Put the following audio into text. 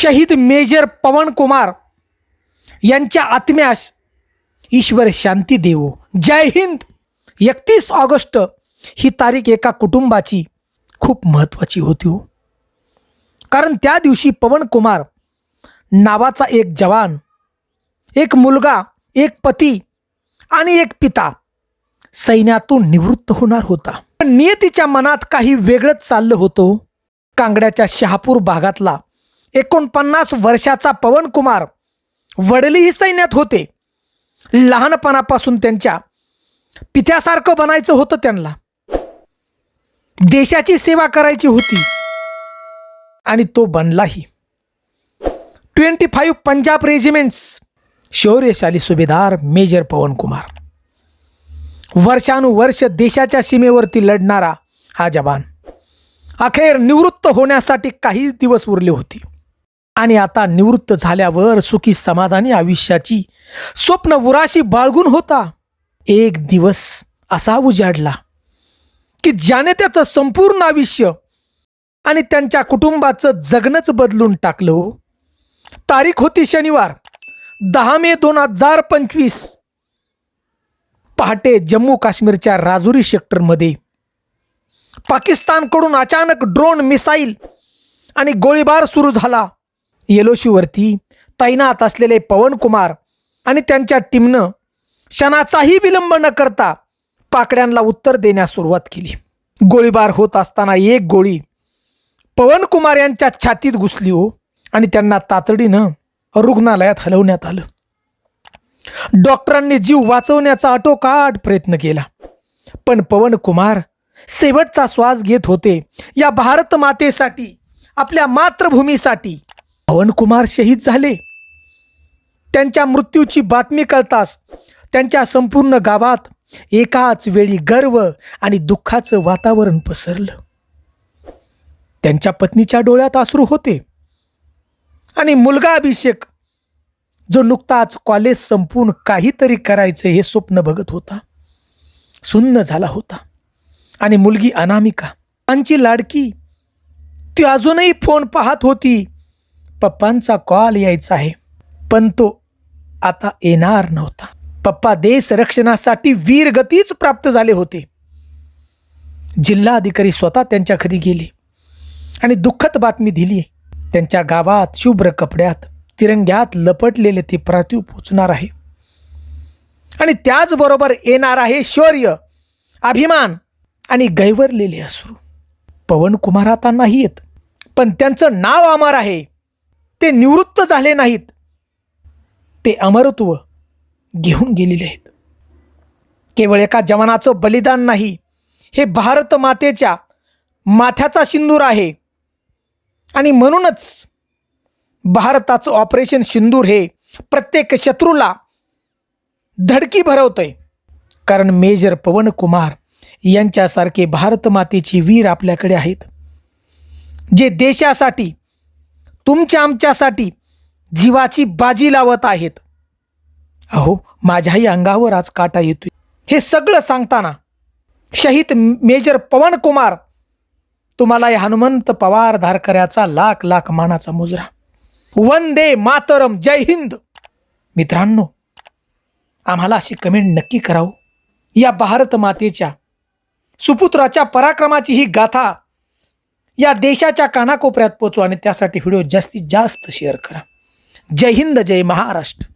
शहीद मेजर पवन कुमार यांच्या आत्म्यास ईश्वर शांती देवो. जय हिंद. एकतीस ऑगस्ट ही तारीख एका कुटुंबाची खूप महत्त्वाची होती हो. कारण त्या दिवशी पवन कुमार नावाचा एक जवान एक मुलगा एक पती आणि एक पिता सैन्यातून निवृत्त होणार होता. पण नियतीच्या मनात काही वेगळंच चाललं होतं. कांगड्याच्या शहापूर भागातला एकोणपन्नास वर्षाचा पवन कुमार वडीलही सैन्यात होते. लहानपणापासून त्यांच्या पित्यासारखं बनायचं होतं त्यांना. देशाची सेवा करायची होती आणि तो बनलाही. ट्वेंटी फाईव्ह पंजाब रेजिमेंट्स शौर्यशाली सुभेदार मेजर पवन कुमार. वर्षानुवर्ष देशाच्या सीमेवरती लढणारा हा जवान अखेर निवृत्त होण्यासाठी काही दिवस उरले होते. आणि आता निवृत्त झाल्यावर सुखी समाधानी आयुष्याची स्वप्न उराशी बाळगून होता. एक दिवस असा उजाडला की ज्याने त्याचं संपूर्ण आयुष्य आणि त्यांच्या कुटुंबाचं जगणंच बदलून टाकलं हो. तारीख होती शनिवार दहा मे दोन हजार पंचवीस. पहाटे जम्मू काश्मीरच्या राजुरी सेक्टरमध्ये पाकिस्तानकडून अचानक ड्रोन मिसाईल आणि गोळीबार सुरू झाला. येलोशीवरती तैनात असलेले पवनकुमार आणि त्यांच्या टीमनं क्षणाचाही विलंब न करता पाकड्यांना उत्तर देण्यास सुरुवात केली. गोळीबार होत असताना एक गोळी पवनकुमार यांच्या छातीत घुसली हो आणि त्यांना तातडीनं रुग्णालयात हलवण्यात आलं. डॉक्टरांनी जीव वाचवण्याचा आटोकाट प्रयत्न केला. पण पवनकुमार शेवटचा श्वास घेत होते. या भारत मातेसाठी आपल्या मातृभूमीसाठी पवनकुमार शहीद झाले. त्यांच्या मृत्यूची बातमी कळताच त्यांच्या संपूर्ण गावात एकाच वेळी गर्व आणि दुःखाचं वातावरण पसरलं. त्यांच्या पत्नीच्या डोळ्यात आसरू होते. आणि मुलगा अभिषेक जो नुकताच कॉलेज संपून काहीतरी करायचं हे स्वप्न बघत होता सुन्न झाला होता. आणि मुलगी अनामिका त्यांची लाडकी ती अजूनही फोन पाहत होती. पप्पांचा कॉल यायचा आहे. पण तो आता येणार नव्हता. पप्पा देश रक्षणासाठी वीरगतीच प्राप्त झाले होते. जिल्हाधिकारी स्वतः त्यांच्या घरी गेले आणि दुःखद बातमी दिली. त्यांच्या गावात शुभ्र कपड्यात तिरंग्यात लपटलेले ते पार्थिव पोचणार आहे. आणि त्याचबरोबर येणार आहे शौर्य अभिमान आणि गैवरलेले अश्रू. पवनकुमार आता नाही येत पण त्यांचं नाव अमर आहे. ते निवृत्त झाले नाहीत. ते अमरत्व घेऊन गेलेले आहेत. केवळ एका जवानाचं बलिदान नाही हे भारत मातेच्या माथ्याचा सिंदूर आहे. आणि म्हणूनच भारताचं ऑपरेशन सिंदूर हे प्रत्येक शत्रूला धडकी भरवतंय. कारण मेजर पवन कुमार यांच्यासारखे भारत मातेचे वीर आपल्याकडे आहेत. जे देशासाठी तुमच्या आमच्यासाठी जीवाची बाजी लावत आहेत. अहो माझ्याही अंगावर आज काटा येतोय. हे सगळं सांगताना शहीद मेजर पवन कुमार तुम्हाला या हनुमंत पवार धारकऱ्याचा लाख लाख मानाचा मुजरा. वंदे मातरम जय हिंद. मित्रांनो आम्हाला अशी कमेंट नक्की करावं. या भारत मातेच्या सुपुत्राच्या पराक्रमाची ही गाथा या देशाच्या कानाकोपऱ्यात पोचवा आणि त्यासाठी व्हिडिओ जास्तीत जास्त शेअर करा. जय हिंद जय महाराष्ट्र.